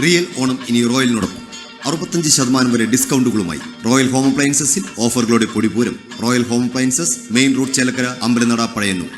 Real Onam ഇനി റോയലിനോടൊപ്പം. അറുപത്തഞ്ച് ശതമാനം വരെ ഡിസ്കൗണ്ടുകളുമായി റോയൽ ഹോം അപ്ലയൻസസിൽ ഓഫറുകളുടെ പൊടിപൂരം royal home appliances main road Chelakkara Ambalanada Pazhayannur.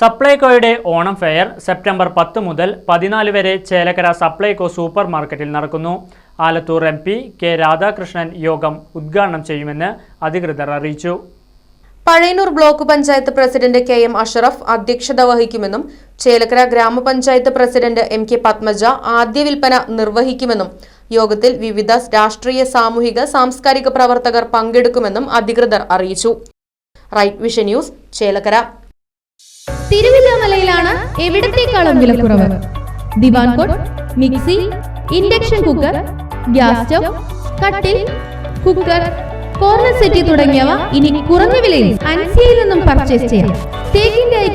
സപ്ലൈകോയുടെ Onam fair September പത്ത് മുതൽ പതിനാല് വരെ ചേലക്കര സപ്ലൈകോ സൂപ്പർ മാർക്കറ്റിൽ നടക്കുന്നു. Alathur M P K Radhakrishnan യോഗം ഉദ്ഘാടനം ചെയ്യുമെന്ന് അധികൃതർ അറിയിച്ചു. Pazhayannur block panchayat president K M Ashraf അധ്യക്ഷത വഹിക്കുമെന്നും ചേലക്കര ഗ്രാമപഞ്ചായത്ത് പ്രസിഡന്റ് എം കെ പത്മജ ആദ്യ വിൽപ്പന നിർവഹിക്കുമെന്നും യോഗത്തിൽ വിവിധ രാഷ്ട്രീയ സാമൂഹിക സാംസ്കാരിക പ്രവർത്തകർ പങ്കെടുക്കുമെന്നും അധികൃതർ അറിയിച്ചു. Right vision news Chelakkara. തിരുവില്ലാമലയിലാണ് എവിടത്തേക്കാളും വിലക്കുറവ്? Divan cot mixie induction cooker gas stove കട്ടിൽ കുക്കർ കോർണർ സെറ്റി തുടങ്ങിയവ ഇനി കുറഞ്ഞ വിലയിൽ അൻസിയയിൽ നിന്നും പർച്ചേസ് ചെയ്യാം. തേക്കിന്റെ